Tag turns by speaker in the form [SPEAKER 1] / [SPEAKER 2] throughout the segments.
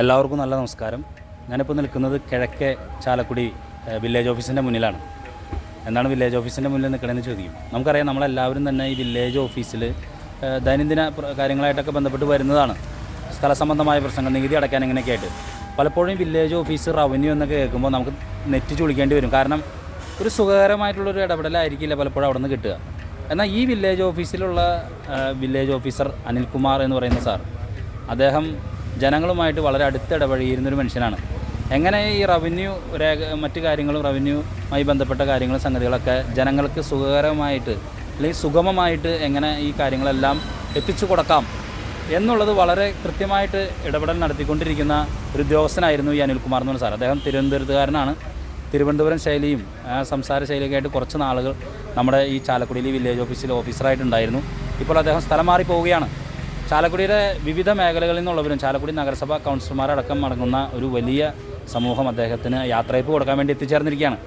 [SPEAKER 1] എല്ലാവർക്കും നല്ല നമസ്കാരം. ഞാനിപ്പോൾ നിൽക്കുന്നത് കിഴക്കേ ചാലക്കുടി വില്ലേജ് ഓഫീസിന്റെ മുന്നിലാണ്. എന്താണ് വില്ലേജ് ഓഫീസിന്റെ മുന്നിൽ നിൽക്കണമെന്ന് ചോദിക്കും. നമുക്കറിയാം നമ്മളെല്ലാവരും തന്നെ ഈ വില്ലേജ് ഓഫീസിൽ ദൈനംദിന കാര്യങ്ങളായിട്ടൊക്കെ ബന്ധപ്പെട്ട് വരുന്നതാണ്. സ്ഥല സംബന്ധമായ പ്രശ്നങ്ങൾ നികുതി അടയ്ക്കാൻ ഇങ്ങനെയൊക്കെ ആയിട്ട്. പലപ്പോഴും വില്ലേജ് ഓഫീസ് റവന്യൂ എന്നൊക്കെ കേൾക്കുമ്പോൾ നമുക്ക് നെറ്റ് ചുളിക്കേണ്ടി വരും. കാരണം ഒരു സുഖകരമായിട്ടുള്ളൊരു ഇടപെടലായിരിക്കില്ല പലപ്പോഴും അവിടെ നിന്ന് കിട്ടുക. എന്നാൽ ഈ വില്ലേജ് ഓഫീസിലുള്ള വില്ലേജ് ഓഫീസർ അനിൽകുമാർ എന്ന് പറയുന്ന സാർ അദ്ദേഹം ജനങ്ങളുമായിട്ട് വളരെ അടുത്ത് ഇടപഴകിയിരുന്നൊരു മനുഷ്യനാണ്. എങ്ങനെ ഈ റവന്യൂ രേഖ മറ്റു കാര്യങ്ങളും റവന്യൂമായി ബന്ധപ്പെട്ട കാര്യങ്ങളും സംഗതികളൊക്കെ ജനങ്ങൾക്ക് സുഖകരമായിട്ട് അല്ലെങ്കിൽ സുഗമമായിട്ട് എങ്ങനെ ഈ കാര്യങ്ങളെല്ലാം എത്തിച്ചു കൊടുക്കാം എന്നുള്ളത് വളരെ കൃത്യമായിട്ട് ഇടപെടൽ നടത്തിക്കൊണ്ടിരിക്കുന്ന ഒരു ഉദ്യോഗസ്ഥനായിരുന്നു ഈ അനിൽകുമാർ എന്ന് പറഞ്ഞ സാർ. അദ്ദേഹം തിരുവനന്തപുരത്തുകാരനാണ്. തിരുവനന്തപുരം ശൈലിയും സംസാര ശൈലിയൊക്കെ ആയിട്ട് കുറച്ച് നാളുകൾ നമ്മുടെ ഈ ചാലക്കുടിയിൽ വില്ലേജ് ഓഫീസിൽ ഓഫീസറായിട്ടുണ്ടായിരുന്നു ഇപ്പോൾ അദ്ദേഹം സ്ഥലം മാറി പോവുകയാണ് ചാലക്കുടിയുടെ വിവിധ മേഖലകളിൽ നിന്നുള്ളവരും ചാലക്കുടി നഗരസഭ കൗൺസിലർമാരടക്കം അടങ്ങുന്ന ഒരു വലിയ സമൂഹം അദ്ദേഹത്തിന് യാത്രയപ്പ് കൊടുക്കാൻ വേണ്ടി എത്തിച്ചേർന്നിരിക്കുകയാണ്.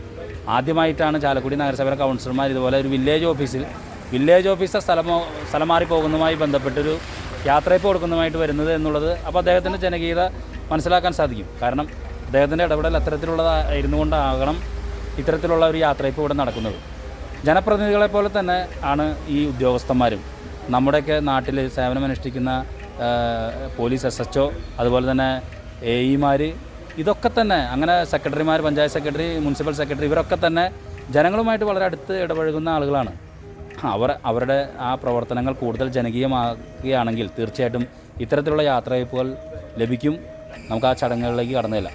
[SPEAKER 1] ആദ്യമായിട്ടാണ് ചാലക്കുടി നഗരസഭയിലെ കൗൺസിലർമാർ ഇതുപോലെ ഒരു വില്ലേജ് ഓഫീസിൽ വില്ലേജ് ഓഫീസർ സ്ഥലമോ സ്ഥലം മാറി പോകുന്നതുമായി ബന്ധപ്പെട്ടൊരു യാത്രയപ്പ് കൊടുക്കുന്നതുമായിട്ട് വരുന്നത് എന്നുള്ളത് അപ്പോൾ അദ്ദേഹത്തിന്റെ ജനകീയത മനസ്സിലാക്കാൻ സാധിക്കും. കാരണം അദ്ദേഹത്തിന്റെ ഇടപെടൽ അത്തരത്തിലുള്ളതായിരുന്നു കൊണ്ടാകണം ഇത്തരത്തിലുള്ള ഒരു യാത്രയപ്പ് ഇവിടെ നടക്കുന്നത്. ജനപ്രതിനിധികളെ പോലെ തന്നെ ആണ് ഈ ഉദ്യോഗസ്ഥന്മാരും. നമ്മുടെയൊക്കെ നാട്ടിൽ സേവനമനുഷ്ഠിക്കുന്ന പോലീസ് എസ് എച്ച് ഒ അതുപോലെ തന്നെ എ ഇമാർ ഇതൊക്കെ തന്നെ അങ്ങനെ സെക്രട്ടറിമാർ പഞ്ചായത്ത് സെക്രട്ടറി മുനിസിപ്പൽ സെക്രട്ടറി ഇവരൊക്കെ തന്നെ ജനങ്ങളുമായിട്ട് വളരെ അടുത്ത് ഇടപഴകുന്ന ആളുകളാണ്. അവർ അവരുടെ ആ പ്രവർത്തനങ്ങൾ കൂടുതൽ ജനകീയമാക്കുകയാണെങ്കിൽ തീർച്ചയായിട്ടും ഇത്തരത്തിലുള്ള യാത്രയയപ്പുകൾ ലഭിക്കും. നമുക്ക് ആ ചടങ്ങുകളിലേക്ക് കടന്നില്ല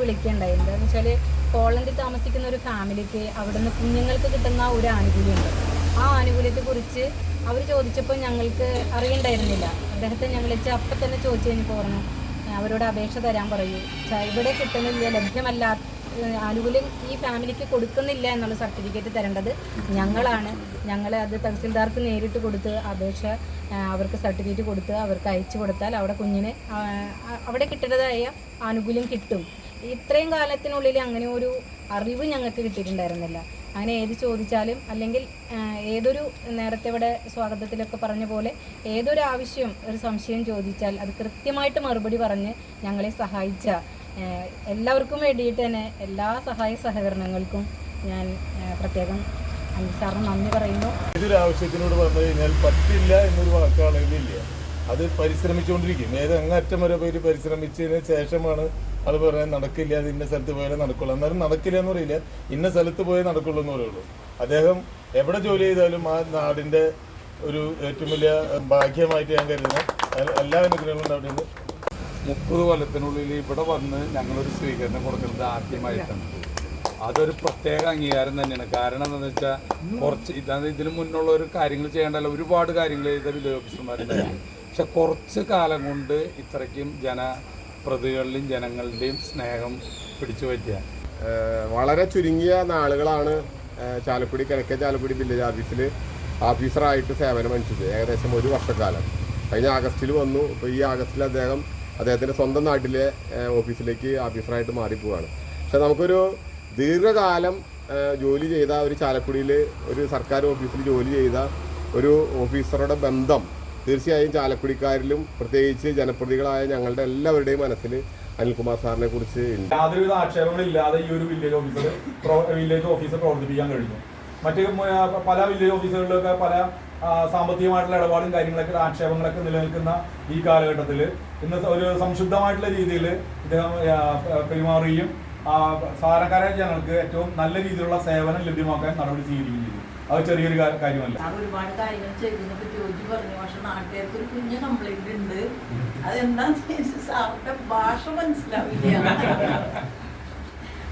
[SPEAKER 2] വിളിക്കുകയുണ്ടായി എന്താണെന്ന് വെച്ചാൽ പോളണ്ടിൽ താമസിക്കുന്ന ഒരു ഫാമിലിക്ക് അവിടുന്ന് കുഞ്ഞുങ്ങൾക്ക് കിട്ടുന്ന ഒരു ആനുകൂല്യമുണ്ട്. ആ ആനുകൂല്യത്തെക്കുറിച്ച് അവർ ചോദിച്ചപ്പോൾ ഞങ്ങൾക്ക് അറിയണ്ടായിരുന്നില്ല. അദ്ദേഹത്തെ ഞങ്ങൾ അപ്പം തന്നെ ചോദിച്ചു കഴിഞ്ഞപ്പോൾ പറഞ്ഞു അവരോട് അപേക്ഷ തരാൻ പറയൂ. ഇവിടെ കിട്ടുന്നില്ല ലഭ്യമല്ല ആനുകൂല്യം ഈ ഫാമിലിക്ക് കൊടുക്കുന്നില്ല എന്നുള്ള സർട്ടിഫിക്കറ്റ് തരേണ്ടത് ഞങ്ങളാണ്. ഞങ്ങൾ അത് തഹസിൽദാർക്ക് നേരിട്ട് കൊടുത്ത് അപേക്ഷ അവർക്ക് സർട്ടിഫിക്കറ്റ് കൊടുത്ത് അവർക്ക് അയച്ചു കൊടുത്താൽ അവിടെ കുഞ്ഞിന് അവിടെ കിട്ടേണ്ടതായ ആനുകൂല്യം കിട്ടും. ഇത്രയും കാലത്തിനുള്ളിൽ അങ്ങനെ ഒരു അറിവ് ഞങ്ങൾക്ക് കിട്ടിയിട്ടുണ്ടായിരുന്നില്ല. അങ്ങനെ ഏത് ചോദിച്ചാലും അല്ലെങ്കിൽ ഏതൊരു നേരത്തെ ഇവിടെ സ്വാഗതത്തിലൊക്കെ പറഞ്ഞ പോലെ ഏതൊരു ആവശ്യം ഒരു സംശയം ചോദിച്ചാൽ അത് കൃത്യമായിട്ട് മറുപടി പറഞ്ഞ് ഞങ്ങളെ സഹായിച്ച എല്ലാവർക്കും വേണ്ടിയിട്ട് തന്നെ എല്ലാ സഹായ സഹകരണങ്ങൾക്കും ഞാൻ പ്രത്യേകം സാറിന് നന്ദി പറയുന്നു.
[SPEAKER 3] ഏതൊരു ആവശ്യത്തിനോട് പറഞ്ഞു കഴിഞ്ഞാൽ പറ്റില്ല എന്നൊരു വാക്കാണെങ്കിലില്ല അത് പരിശ്രമിച്ചുകൊണ്ടിരിക്കും. ഏത് അങ്ങറ്റം വരെ പോയിട്ട് പരിശ്രമിച്ചതിന് ശേഷമാണ് അത് പറയാൻ നടക്കില്ല അത് ഇന്ന സ്ഥലത്ത് പോയാലേ നടക്കുള്ളൂ. അന്നേരം നടക്കില്ല എന്ന് പറയില്ല. ഇന്ന സ്ഥലത്ത് പോയേ നടക്കുള്ളൂ എന്ന് പറയുള്ളൂ. അദ്ദേഹം എവിടെ ജോലി ചെയ്താലും ആ നാടിന്റെ ഒരു ഏറ്റവും വലിയ ഭാഗ്യമായിട്ട് ഞാൻ കരുതുന്നു. എല്ലാ അനുഗ്രഹങ്ങളും ഉണ്ടാവുന്നത്
[SPEAKER 4] മുപ്പത് കൊല്ലത്തിനുള്ളിൽ ഇവിടെ വന്ന് ഞങ്ങളൊരു സ്വീകരണം കൊടുക്കുന്നത് ആദ്യമായിട്ടാണ്. അതൊരു പ്രത്യേക അംഗീകാരം തന്നെയാണ്. കാരണം എന്താണെന്ന് വെച്ചാൽ കുറച്ച് ഇതാണ് ഇതിന് മുന്നുള്ള ഒരു കാര്യങ്ങൾ ചെയ്യേണ്ടല്ല. ഒരുപാട് കാര്യങ്ങൾ ചെയ്ത വില്ലേജ് പക്ഷെ കുറച്ച് കാലം കൊണ്ട് ഇത്രയ്ക്കും ജനപ്രതികളിലും ജനങ്ങളുടെയും സ്നേഹം പിടിച്ചു പറ്റിയ.
[SPEAKER 5] വളരെ ചുരുങ്ങിയ നാളുകളാണ് ചാലക്കുടി കിഴക്കേ ചാലക്കുടി വില്ലേജ് ഓഫീസിൽ ഓഫീസറായിട്ട് സേവനം അനുഷ്ഠിച്ചത് ഏകദേശം ഒരു വർഷക്കാലം. കഴിഞ്ഞ ആഗസ്റ്റിൽ വന്നു. ഇപ്പോൾ ഈ ആഗസ്റ്റിൽ അദ്ദേഹം അദ്ദേഹത്തിന്റെ സ്വന്തം നാട്ടിലെ ഓഫീസിലേക്ക് ഓഫീസറായിട്ട് മാറിപ്പോവാണ് പക്ഷെ നമുക്കൊരു ദീർഘകാലം ജോലി ചെയ്ത ഒരു ചാലക്കുടിയിൽ ഒരു സർക്കാർ ഓഫീസിൽ ജോലി ചെയ്ത ഒരു ഓഫീസറുടെ ബന്ധം തീർച്ചയായും ചാലക്കുടിക്കാരിലും പ്രത്യേകിച്ച് ജനപ്രതികളായ ഞങ്ങളുടെ എല്ലാവരുടെയും മനസ്സിൽ അനിൽകുമാർ സാറിനെ കുറിച്ച് ഉണ്ട്.
[SPEAKER 6] യാതൊരുവിധ ആക്ഷേപങ്ങളില്ലാതെ ഈ ഒരു വില്ലേജ് ഓഫീസർ വില്ലേജ് ഓഫീസർ പ്രവർത്തിപ്പിക്കാൻ കഴിഞ്ഞു. മറ്റ് പല വില്ലേജ് ഓഫീസുകളിലൊക്കെ പല സാമ്പത്തികമായിട്ടുള്ള ഇടപാടും കാര്യങ്ങളൊക്കെ ആക്ഷേപങ്ങളൊക്കെ നിലനിൽക്കുന്ന ഈ കാലഘട്ടത്തിൽ ഇന്ന് ഒരു സംശുദ്ധമായിട്ടുള്ള രീതിയിൽ ഇദ്ദേഹം പെരുമാറുകയും സാധാരണക്കാരായ ജനങ്ങൾക്ക് ഏറ്റവും നല്ല രീതിയിലുള്ള സേവനം ലഭ്യമാക്കാൻ നടപടി സ്വീകരിക്കുകയും അത് ചെറിയൊരു കാര്യമല്ല.
[SPEAKER 7] ഒരുപാട് കാര്യങ്ങൾ ചെയ്തതിനെ ജോജി പറഞ്ഞു പക്ഷെ നാട്ടുകാർക്ക് ഒരു കുഞ്ഞു കംപ്ലൈന്റ് ഉണ്ട്. അതെന്താന്ന് വെച്ചാൽ സാറിന്റെ ഭാഷ മനസ്സിലാവില്ല.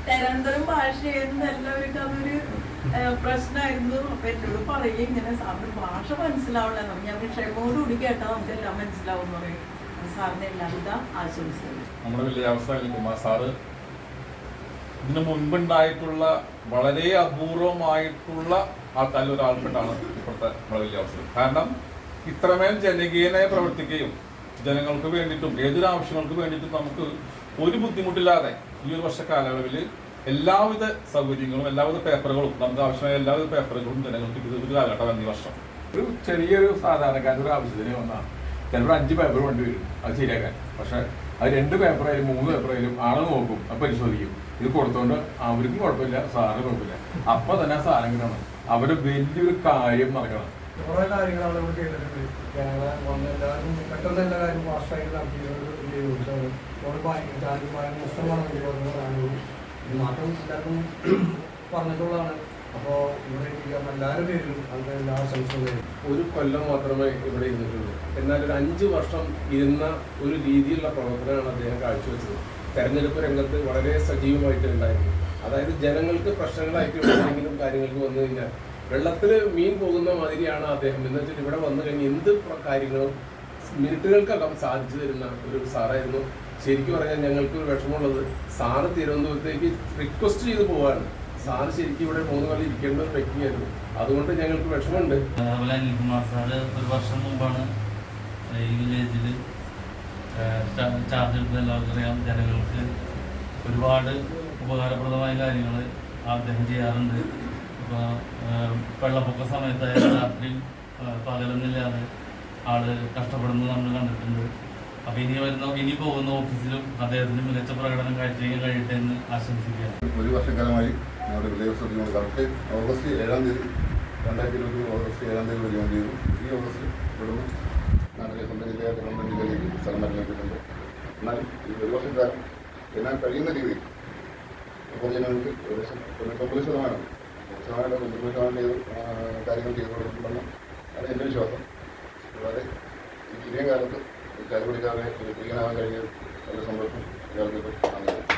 [SPEAKER 7] നിരന്തരം ഭാഷയായിരുന്നു എല്ലാവർക്കും അതൊരു പ്രശ്നമായിരുന്നു. അപ്പൊ എന്നോട് പറയും ഇങ്ങനെ സാറിന്റെ ഭാഷ മനസ്സിലാവില്ല. എന്ന് ഞാൻ ക്ഷമയോടുകൂടി കേട്ടാൽ നമുക്ക് എല്ലാം മനസ്സിലാവും എന്ന് പറയും. സാറിന് എല്ലാവിധ ആശംസകൾ
[SPEAKER 4] നമ്മുടെ വലിയ അവസ്ഥ കുമാർ സാറ്? ഇതിനു മുൻപുണ്ടായിട്ടുള്ള വളരെ അപൂർവമായിട്ടുള്ള ആൾക്കാരിൽ ഒരാൾപ്പെട്ടാണ് ഇപ്പോഴത്തെ നമ്മുടെ വലിയ അവസരം കാരണം ഇത്രമേൽ ജനകീയനായി പ്രവർത്തിക്കുകയും ജനങ്ങൾക്ക് വേണ്ടിയിട്ടും ഏതൊരു ആവശ്യങ്ങൾക്ക് വേണ്ടിയിട്ടും നമുക്ക് ഒരു ബുദ്ധിമുട്ടില്ലാതെ ഈ ഒരു വർഷ കാലയളവിൽ എല്ലാവിധ സൗകര്യങ്ങളും എല്ലാവിധ പേപ്പറുകളും നമുക്ക് ആവശ്യമായ എല്ലാവിധ പേപ്പറുകളും ജനങ്ങൾക്ക് ഇത് ഒരു കാലഘട്ടം ഈ വർഷം.
[SPEAKER 6] ഒരു ചെറിയൊരു സാധാരണക്കാരുടെ ആവശ്യത്തിന് വന്നാൽ ചിലപ്പോൾ അഞ്ച് പേപ്പർ കൊണ്ടുവരും അത് ശരിയാക്കാൻ. പക്ഷെ അത് രണ്ട് പേപ്പറായാലും മൂന്ന് പേപ്പറായാലും ആൾ നോക്കും അത് പരിശോധിക്കും. ഇത് കൊടുത്തോണ്ട് അവർക്കും കുഴപ്പമില്ല സാറിന് കുഴപ്പമില്ല. അപ്പൊ തന്നെ സാധനം കിട്ടണം. അവർ വലിയൊരു കാര്യം നടക്കണം.
[SPEAKER 8] കുറേ കാര്യങ്ങളാണ് ഇവിടെ ചെയ്തിട്ടുണ്ട്. ഞങ്ങളെ വന്ന് എല്ലാവരും പെട്ടെന്ന് എല്ലാ കാര്യം ഫാസ്റ്റായിട്ട് നടത്തിയത് ചോദിച്ചാണ് നമ്മൾ ഭയങ്കര ചാനൽ ഭയങ്കര നഷ്ടമാണ് എനിക്ക് പറഞ്ഞതാണ് എല്ലാവർക്കും പറഞ്ഞിട്ടുള്ളതാണ്. അപ്പോൾ ഇവിടെ എല്ലാവരും പേരിലും അത് എല്ലാ ആശംസകളും
[SPEAKER 9] ഒരു കൊല്ലം മാത്രമേ ഇവിടെ ഇരുന്നിട്ടുള്ളൂ. എന്നാൽ ഒരു അഞ്ച് വർഷം ഇരുന്ന ഒരു രീതിയിലുള്ള പ്രവർത്തനമാണ് അദ്ദേഹം കാഴ്ചവെച്ചത്. തെരഞ്ഞെടുപ്പ് രംഗത്ത് വളരെ സജീവമായിട്ട് ഉണ്ടായിരുന്നു. അതായത് ജനങ്ങൾക്ക് പ്രശ്നങ്ങളായിട്ട് എന്തെങ്കിലും കാര്യങ്ങൾക്ക് വന്നു കഴിഞ്ഞാൽ വെള്ളത്തിൽ മീൻ പോകുന്ന മാതിരിയാണ് അദ്ദേഹം. എന്ന് വെച്ചാൽ ഇവിടെ വന്നു കഴിഞ്ഞാൽ എന്ത് കാര്യങ്ങളും മിനിറ്റുകൾക്കകം സാധിച്ചു തരുന്ന ഒരു സാറായിരുന്നു. ശരിക്കും പറഞ്ഞാൽ ഞങ്ങൾക്ക് ഒരു വിഷമമുള്ളത് സാറ് തിരുവനന്തപുരത്തേക്ക് റിക്വസ്റ്റ് ചെയ്ത് പോവാണ്. സാറ് ശരിക്കും ഇവിടെ മൂന്ന് കൊല്ലം ഇരിക്കേണ്ട ഒരു വ്യക്തിയായിരുന്നു അതുകൊണ്ട് ഞങ്ങൾക്ക് വിഷമമുണ്ട്.
[SPEAKER 10] അതുപോലെ അനിൽകുമാർ സാറ് ഒരു വർഷം മുമ്പാണ് ചാർജ് എടുത്തത് എല്ലാവർക്കും അറിയാം. ജനങ്ങൾക്ക് ഒരുപാട് ഉപകാരപ്രദമായ കാര്യങ്ങൾ അദ്ദേഹം ചെയ്യാറുണ്ട്. ഇപ്പോൾ വെള്ളപ്പൊക്ക സമയത്തായാലും രാത്രി പകലൊന്നുമില്ലാതെ ആൾ കഷ്ടപ്പെടുന്നത് നമ്മൾ കണ്ടിട്ടുണ്ട്. അപ്പോൾ ഇനി വരുന്ന ഇനി പോകുന്ന ഓഫീസിലും അദ്ദേഹത്തിന് മികച്ച പ്രകടനം കാഴ്ചയ്ക്ക് കഴിയട്ടെ എന്ന് ആശംസിക്കുകയാണ്.
[SPEAKER 11] ഒരു വർഷക്കാലമായി ഞങ്ങളുടെ സഭയിൽ കറക്റ്റ് ഓഗസ്റ്റ് ഏഴാം തീയതി രണ്ടായിരത്തി ഇരുപത്തി ഓഗസ്റ്റ് ഏഴാം തീയതി വരികയും ചെയ്തു. ഈ ഓഗസ്റ്റ് നാട്ടിലെ സ്വന്തം ജില്ലയായ തിരുവനന്തപുരം സ്ഥലം എന്നാൽ ഈ ഒരു വർഷക്കാലം എന്നാൽ കഴിയുന്ന രീതിയിൽ പൊതുജനങ്ങൾക്ക് ഏകദേശം തൊണ്ണൂറ്റൊമ്പത് ശതമാനം ശതമാനം തൊണ്ണൂറ് ശതമാനം ചെയ്ത് കാര്യങ്ങൾ ചെയ്തു കൊടുക്കുന്നുണ്ടെന്ന് ആണ് എന്റെ വിശ്വാസം. കൂടാതെ ഈ ചെറിയ കാലത്ത് ഈ ചാലക്കുടിക്കാരെ വിജയനാവാൻ ഒരു സന്തോഷം. എല്ലാവർക്കും നന്ദി.